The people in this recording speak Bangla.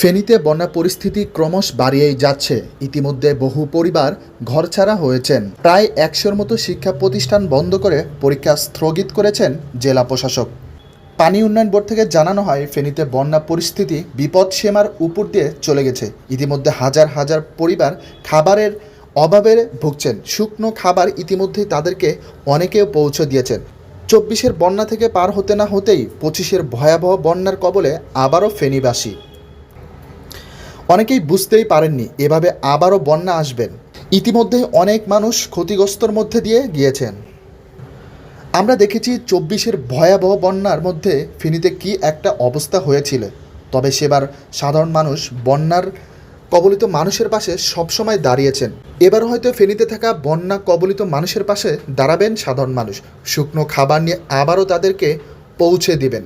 ফেনীতে বন্যা পরিস্থিতি ক্রমশ বাড়িয়েই যাচ্ছে। ইতিমধ্যে বহু পরিবার ঘরছাড়া হয়েছেন। প্রায় একশোর মতো শিক্ষা প্রতিষ্ঠান বন্ধ করে পরীক্ষা স্থগিত করেছেন জেলা প্রশাসক। পানি উন্নয়ন বোর্ড থেকে জানানো হয়, ফেনীতে বন্যা পরিস্থিতি বিপদ সীমার উপর দিয়ে চলে গেছে। ইতিমধ্যে হাজার হাজার পরিবার খাবারের অভাবে ভুগছেন। শুকনো খাবার ইতিমধ্যেই তাদেরকে অনেকেও পৌঁছে দিয়েছেন। চব্বিশের বন্যা থেকে পার হতে না হতেই পঁচিশের ভয়াবহ বন্যার কবলে আবারও ফেনীবাসী। অনেকেই বুঝতেই পারেননি, এভাবে আবারও বন্যা আসবেন। ইতিমধ্যে অনেক মানুষ ক্ষতিগ্রস্তর মধ্যে দিয়ে গিয়েছেন। আমরা দেখেছি চব্বিশের ভয়াবহ বন্যার মধ্যে ফেনীতে কি একটা অবস্থা হয়েছিল। তবে সেবার সাধারণ মানুষ বন্যার কবলিত মানুষের পাশে সবসময় দাঁড়িয়েছেন। এবার হয়তো ফেনীতে থাকা বন্যা কবলিত মানুষের পাশে দাঁড়াবেন সাধারণ মানুষ। শুকনো খাবার নিয়ে আবারও তাদেরকে পৌঁছে দিবেন।